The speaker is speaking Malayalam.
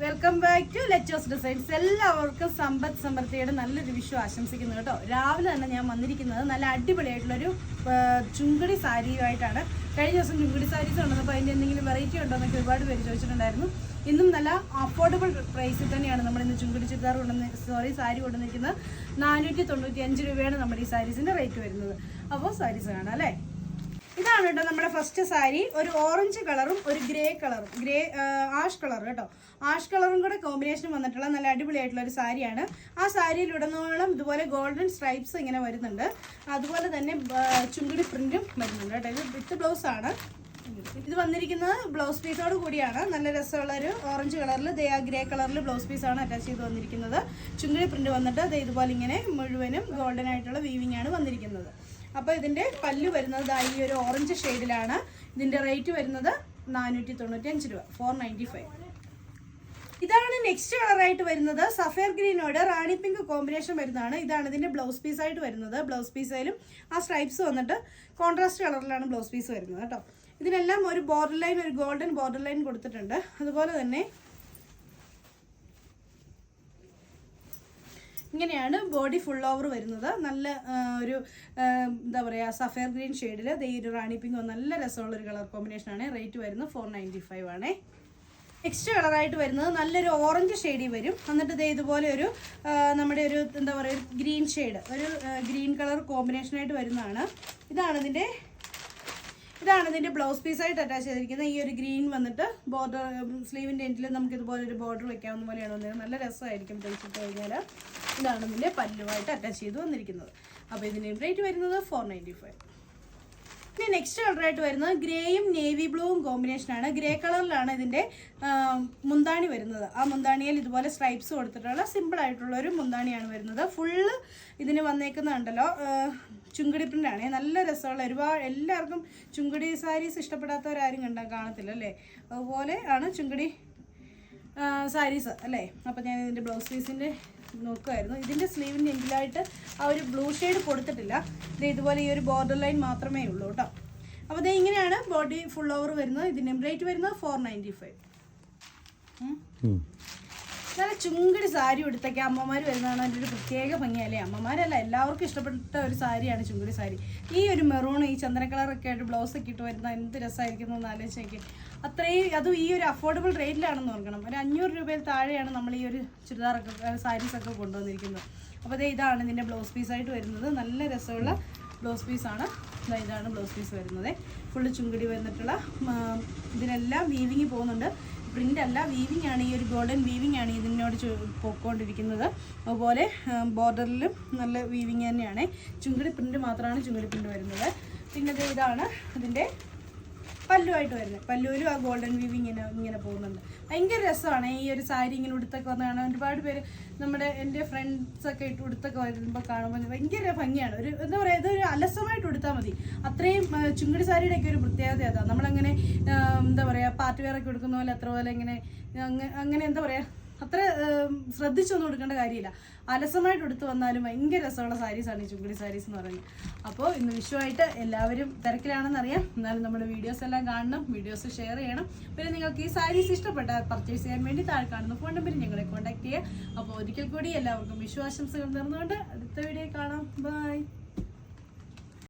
Welcome back to Letos designs. എല്ലാവർക്കും സമ്പദ് സമൃദ്ധിയുടെ നല്ലൊരു വിഷു ആശംസിക്കുന്നു കേട്ടോ. രാവിലെ തന്നെ ഞാൻ വന്നിരിക്കുന്നത് നല്ല അടിപൊളിയായിട്ടുള്ളൊരു ചുങ്കടി സാരിയുമായിട്ടാണ്. കഴിഞ്ഞ ദിവസം ചുങ്കടി സാരീസ് ഉണ്ടെന്നപ്പോൾ അതിന്റെ എന്തെങ്കിലും വെറൈറ്റി ഉണ്ടോ എന്നൊക്കെ ഒരുപാട് പേര് ചോദിച്ചിട്ടുണ്ടായിരുന്നു. ഇന്നും നല്ല അഫോർഡബിൾ പ്രൈസിൽ തന്നെയാണ് നമ്മൾ ഇന്ന് ചുങ്കടി ചുരിദാർ കൊണ്ടുവന്ന് സോറി സാരി കൊണ്ടുവന്നിരിക്കുന്നത്. നാനൂറ്റി തൊണ്ണൂറ്റി അഞ്ച് രൂപയാണ് നമ്മുടെ ഈ സാരീസിന്റെ റേറ്റ് വരുന്നത്. അപ്പോൾ സാരീസ് കാണാം അല്ലേ? ഇതാണ് കേട്ടോ നമ്മുടെ ഫസ്റ്റ് സാരി. ഒരു ഓറഞ്ച് കളറും ഒരു ഗ്രേ കളറും ഗ്രേ ആഷ് കളർ കേട്ടോ. ആഷ് കളറും കൂടെ കോമ്പിനേഷൻ വന്നിട്ടുള്ള നല്ല അടിപൊളിയായിട്ടുള്ള ഒരു സാരിയാണ്. ആ സാരിയിൽ ഉടനീളം ഇതുപോലെ ഗോൾഡൻ സ്ട്രൈപ്സ് ഇങ്ങനെ വരുന്നുണ്ട്. അതുപോലെ തന്നെ ചുങ്കിടി പ്രിന്റും വരുന്നുണ്ട് കേട്ടോ. ഇത് വിത്ത് ബ്ലൗസ് ആണ്. ഇത് വന്നിരിക്കുന്നത് ബ്ലൗസ് പീസോട് കൂടിയാണ്. നല്ല രസമുള്ള ഒരു ഓറഞ്ച് കളറിൽ ദേ ആ ഗ്രേ കളറിൽ ബ്ലൗസ് പീസാണ് അറ്റാച്ച് ചെയ്ത് വന്നിരിക്കുന്നത്. ചുങ്കിടി പ്രിന്റ് വന്നിട്ട് ദേ ഇതുപോലെ ഇങ്ങനെ മുഴുവനും ഗോൾഡൻ ആയിട്ടുള്ള വീവിംഗ് ആണ് വന്നിരിക്കുന്നത്. അപ്പോൾ ഇതിന്റെ പല്ല് വരുന്നത് ഈ ഒരു ഓറഞ്ച് ഷെയ്ഡിലാണ് ഇതിന്റെ റേറ്റ് വരുന്നത് നാനൂറ്റി തൊണ്ണൂറ്റി അഞ്ച് രൂപ ഫോർ നയന്റി ഫൈവ് ഇതാണ് നെക്സ്റ്റ് കളറായിട്ട് വരുന്നത് സഫയർ ഗ്രീനോട് റാണി പിങ്ക് കോമ്പിനേഷൻ വരുന്നതാണ്. ഇതാണ് ഇതിന്റെ ബ്ലൗസ് പീസ് ആയിട്ട് വരുന്നത്. ബ്ലൗസ് പീസിലും ആ സ്ട്രൈപ്സ് വന്നിട്ട് കോൺട്രാസ്റ്റ് കളറിലാണ് ബ്ലൗസ് പീസ് വരുന്നത് കേട്ടോ. ഇതിനെല്ലാം ഒരു ബോർഡർ ലൈൻ ഒരു ഗോൾഡൻ ബോർഡർ ലൈൻ കൊടുത്തിട്ടുണ്ട്. അതുപോലെ തന്നെ ഇങ്ങനെയാണ് ബോഡി ഫുൾ ഓവർ വരുന്നത്. നല്ല ഒരു എന്താ പറയുക സഫയർ ഗ്രീൻ ഷെയ്ഡിൽ ദേ ഒരു റാണി പിങ്ക് നല്ല രസമുള്ളൊരു കളർ കോമ്പിനേഷനാണ് റേറ്റ് വരുന്നത് ഫോർ നയന്റി ഫൈവ് ആണേ. നെക്സ്റ്റ് കളറായിട്ട് വരുന്നത് നല്ലൊരു ഓറഞ്ച് ഷെയ്ഡിൽ വരും. എന്നിട്ട് ദേ ഇതുപോലെ ഒരു നമ്മുടെ ഒരു എന്താ പറയുക ഗ്രീൻ ഷെയ്ഡ് ഒരു ഗ്രീൻ കളർ കോമ്പിനേഷനായിട്ട് വരുന്നതാണ്. ഇതാണ് ഇതിന്റെ ഇതാണ് ഇതിന്റെ ബ്ലൗസ് പീസായിട്ട് അറ്റാച്ച് ചെയ്തിരിക്കുന്നത്. ഈ ഒരു ഗ്രീൻ വന്നിട്ട് ബോർഡർ സ്ലീവിന്റെ എൻഡിൽ നമുക്ക് ഇതുപോലെ ഒരു ബോർഡർ വെക്കാവുന്ന പോലെയാണ് വന്നിരുന്നത്. നല്ല രസമായിരിക്കും തയ്ച്ചിട്ട് കഴിഞ്ഞാൽ ഇതാണ് ഇതിന്റെ പല്ലുമായിട്ട് അറ്റാച്ച് ചെയ്ത് വന്നിരിക്കുന്നത്. അപ്പോൾ ഇതിന്റെ റേറ്റ് വരുന്നത് ഫോർ നയന്റി ഫൈവ് ഇനി നെക്സ്റ്റ് കളറായിട്ട് വരുന്നത് ഗ്രേയും നേവി ബ്ലൂവും കോമ്പിനേഷനാണ് ഗ്രേ കളറിലാണ് ഇതിന്റെ മുന്താണി വരുന്നത്. ആ മുന്താണിയിൽ ഇതുപോലെ സ്ട്രൈപ്സ് കൊടുത്തിട്ടുള്ള സിമ്പിൾ ആയിട്ടുള്ള ഒരു മുന്താണിയാണ് വരുന്നത്. ഫുള്ള് ഇതിന് വന്നേക്കുന്നുണ്ടല്ലോ ചുങ്കടി പ്രിന്റാണ് നല്ല രസമുള്ള ഒരുപാട് എല്ലാവർക്കും ചുങ്കടി സാരീസ് ഇഷ്ടപ്പെടാത്തവരാരും കണ്ടാൽ കാണത്തില്ല അല്ലേ? അതുപോലെ ആണ് ചുങ്കടി സാരീസ് അല്ലേ? അപ്പം ഞാൻ ഇതിന്റെ ബ്ലൗസ് പീസിന്റെ നോക്കുമായിരുന്നു ഇതിന്റെ സ്ലീവിന്റെ എൻഡിലായിട്ട് ആ ഒരു ബ്ലൂ ഷെയ്ഡ് കൊടുത്തിട്ടില്ല. ഇത് ഇതുപോലെ ഈ ഒരു ബോർഡർ ലൈൻ മാത്രമേ ഉള്ളൂ കേട്ടോ. അപ്പോൾ ഇത് ഇങ്ങനെയാണ് ബോഡി ഫുൾ ഓവർ വരുന്നത്. ഇതിന്റെ റേറ്റ് വരുന്നത് ഫോർ നയന്റി ഫൈവ് നല്ല ചുങ്കടി സാരി ഉടുത്തൊക്കെ അമ്മമാർ വരുന്നതാണ് അതിന്റെ ഒരു പ്രത്യേക ഭംഗിയല്ലേ? അമ്മമാരല്ല എല്ലാവർക്കും ഇഷ്ടപ്പെട്ട ഒരു സാരിയാണ് ചുങ്കടി സാരി. ഈ ഒരു മെറൂൺ ഈ ചന്ദന കളറൊക്കെ ആയിട്ട് ബ്ലൗസ് ഒക്കെ ഇട്ട് വരുന്ന എന്ത് രസമായിരിക്കും എന്ന് ആലോചിച്ച് അത്രയും അതും ഈ ഒരു അഫോർഡബിൾ റേറ്റിലാണെന്ന് ഓർക്കണം. ഒരു അഞ്ഞൂറ് രൂപയിൽ താഴെയാണ് നമ്മൾ ഈ ഒരു ചുരിദാറൊക്കെ സാരീസൊക്കെ കൊണ്ടുവന്നിരിക്കുന്നത്. അപ്പോൾ അതേ ഇതാണ് ഇതിന്റെ ബ്ലൗസ് പീസായിട്ട് വരുന്നത്. നല്ല രസമുള്ള ബ്ലൗസ് പീസാണ് ഇതാണ് ബ്ലൗസ് പീസ് വരുന്നത്. ഫുള്ള് ചുങ്കടി വന്നിട്ടുള്ള ഇതിനെല്ലാം വീവിങ് പോകുന്നുണ്ട്. പ്രിന്റ് അല്ല വീവിങ് ആണ് ഈ ഒരു ഗോൾഡൻ വീവിങ് ആണ് ഇതിനോട് പോയിക്കൊണ്ടിരിക്കുന്നത് അതുപോലെ ബോർഡറിലും നല്ല വീവിങ് തന്നെയാണ്. ചുങ്കടി പ്രിന്റ് മാത്രമാണ് ചുങ്കടി പ്രിന്റ് വരുന്നത്. പിന്നെ ഇതാണ് ഇതിന്റെ പല്ലുമായിട്ട് വരുന്നത്. പല്ലൂരും ആ ഗോൾഡൻ വീവ് ഇങ്ങനെ ഇങ്ങനെ പോകുന്നുണ്ട്. ഭയങ്കര രസമാണ്. ഈ ഒരു സാരി ഇങ്ങനെ ഉടുത്തൊക്കെ വന്ന് കാണാൻ ഒരുപാട് പേര് നമ്മുടെ എന്റെ ഫ്രണ്ട്സൊക്കെ ഇട്ട് ഉടുത്തൊക്കെ വരുമ്പോൾ കാണുമ്പോൾ ഭയങ്കര ഭംഗിയാണ്. ഒരു എന്താ പറയുക ഇതൊരു അലസമായിട്ട് ഉടുത്താൽ മതി. അത്രയും ചുങ്കടി സാരിയുടെ ഒക്കെ ഒരു പ്രത്യേകത അതാണ് നമ്മളങ്ങനെ എന്താ പറയുക പാർട്ടി വെയറൊക്കെ എടുക്കുന്ന പോലെ അത്ര പോലെ ഇങ്ങനെ അങ്ങനെ എന്താ പറയുക അത്ര ശ്രദ്ധിച്ചൊന്നും എടുക്കേണ്ട കാര്യമില്ല. അലസമായിട്ട് എടുത്തു വന്നാലും ഭയങ്കര രസമുള്ള സാരീസാണ് ഈ ചുങ്കുടി സാരീസ് എന്ന് പറയുന്നത്. അപ്പോൾ ഇന്ന് വിഷുവായിട്ട് എല്ലാവരും തിരക്കിലാണെന്ന് അറിയാം എന്നാലും നമ്മുടെ വീഡിയോസ് എല്ലാം കാണണം വീഡിയോസ് ഷെയർ ചെയ്യണം. പിന്നെ നിങ്ങൾക്ക് ഈ സാരീസ് ഇഷ്ടപ്പെട്ട പർച്ചേസ് ചെയ്യാൻ വേണ്ടി താഴെ കാണുന്ന ഫോൺ നമ്പറിൽ ഞങ്ങളെ കോൺടാക്ട് ചെയ്യുക. അപ്പോൾ ഒരിക്കൽ കൂടി എല്ലാവർക്കും വിഷു ആശംസകൾ നേർന്നുകൊണ്ട് അടുത്ത വീഡിയോ കാണാം. ബൈ